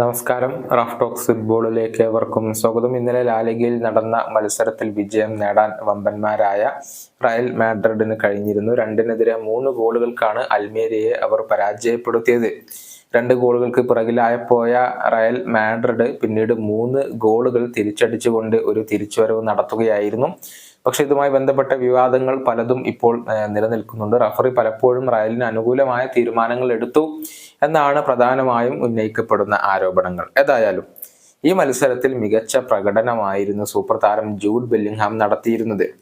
നമസ്കാരം. Rough talks ഫുട്ബോളിലേക്ക് ഏവർക്കും സ്വാഗതം. ഇന്നലെ ലാലിഗയിൽ നടന്ന മത്സരത്തിൽ വിജയം നേടാൻ വമ്പന്മാരായ റയൽ മാഡ്രിഡിന് കഴിഞ്ഞിരുന്നു. രണ്ടിനെതിരെ മൂന്ന് ഗോളുകൾക്കാണ് അൽമേരിയെ അവർ പരാജയപ്പെടുത്തിയത്. രണ്ട് ഗോളുകൾക്ക് പിറകിലായപ്പോയ റയൽ മാഡ്രിഡ് പിന്നീട് മൂന്ന് ഗോളുകൾ തിരിച്ചടിച്ചുകൊണ്ട് ഒരു തിരിച്ചുവരവ് നടത്തുകയായിരുന്നു. പക്ഷെ ഇതുമായി ബന്ധപ്പെട്ട വിവാദങ്ങൾ പലതും ഇപ്പോൾ നിലനിൽക്കുന്നുണ്ട്. റഫറി പലപ്പോഴും റയലിന് അനുകൂലമായ തീരുമാനങ്ങൾ എടുത്തു എന്നാണ് പ്രധാനമായും ഉന്നയിക്കപ്പെടുന്ന ആരോപണങ്ങൾ. ഏതായാലും ഈ മത്സരത്തിൽ മികച്ച പ്രകടനമായിരുന്നു സൂപ്പർ താരം ജൂഡ് ബെല്ലിംഗ്ഹാം നടത്തിയിരുന്നത്.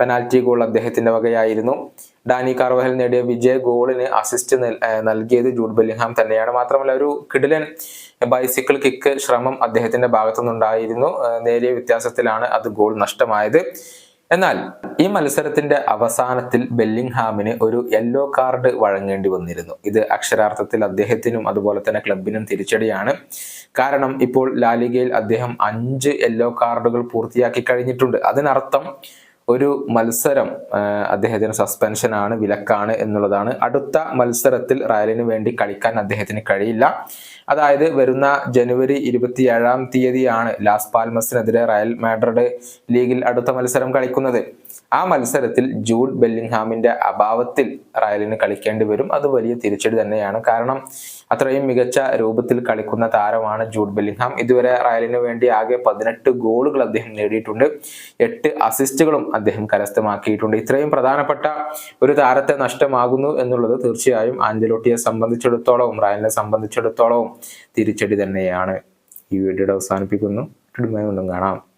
പെനാൽറ്റി ഗോൾ അദ്ദേഹത്തിന്റെ വകയായിരുന്നു. ഡാനി കാർവഹൽ നേടിയ വിജയ ഗോളിന് അസിസ്റ്റ് നൽ- നൽകിയത് ജൂഡ് ബെല്ലിംഗ്ഹാം തന്നെയാണ്. മാത്രമല്ല ഒരു കിടിലൻ ബൈസിക്കിൾ കിക്ക് ശ്രമം അദ്ദേഹത്തിന്റെ ഭാഗത്തുനിന്നുണ്ടായിരുന്നു. നേരിയ വ്യത്യാസത്തിലാണ് അത് ഗോൾ നഷ്ടമായത്. എന്നാൽ ഈ മത്സരത്തിന്റെ അവസാനത്തിൽ ബെല്ലിംഗ്ഹാമിന് ഒരു യെല്ലോ കാർഡ് വഴങ്ങേണ്ടി വന്നിരുന്നു. ഇത് അക്ഷരാർത്ഥത്തിൽ അദ്ദേഹത്തിനും അതുപോലെ തന്നെ ക്ലബിനും തിരിച്ചടിയാണ്. കാരണം ഇപ്പോൾ ലാലിഗയിൽ അദ്ദേഹം അഞ്ച് യെല്ലോ കാർഡുകൾ പൂർത്തിയാക്കി കഴിഞ്ഞിട്ടുണ്ട്. അതിനർത്ഥം ഒരു മത്സരം അദ്ദേഹത്തിന് സസ്പെൻഷൻ ആണ് വിലക്കാണ് എന്നുള്ളതാണ്. അടുത്ത മത്സരത്തിൽ റയലിന് വേണ്ടി കളിക്കാൻ അദ്ദേഹത്തിന് കഴിയില്ല. അതായത് വരുന്ന ജനുവരി ഇരുപത്തിയേഴാം തീയതിയാണ് ലാസ് പാൽമസിനെതിരെ റയൽ മാഡ്രിഡ് ലീഗിൽ അടുത്ത മത്സരം കളിക്കുന്നത്. ആ മത്സരത്തിൽ ജൂഡ് ബെല്ലിംഗ്ഹാമിന്റെ അഭാവത്തിൽ റയലിന് കളിക്കേണ്ടി വരും. അത് വലിയ തിരിച്ചടി തന്നെയാണ്. കാരണം അത്രയും മികച്ച രൂപത്തിൽ കളിക്കുന്ന താരമാണ് ജൂഡ് ബെല്ലിംഗ്ഹാം. ഇതുവരെ റയലിന് വേണ്ടി ആകെ പതിനെട്ട് ഗോളുകൾ അദ്ദേഹം നേടിയിട്ടുണ്ട്. എട്ട് അസിസ്റ്റുകളും അദ്ദേഹം കരസ്ഥമാക്കിയിട്ടുണ്ട്. ഇത്രയും പ്രധാനപ്പെട്ട ഒരു താരത്തെ നഷ്ടമാകുന്നു എന്നുള്ളത് തീർച്ചയായും ആഞ്ചലോട്ടിയെ സംബന്ധിച്ചിടത്തോളവും റയലിനെ സംബന്ധിച്ചിടത്തോളവും തിരിച്ചടി തന്നെയാണ് ഈ വീഡിയോയുടെ അവസാനിപ്പിക്കുന്നു. കാണാം.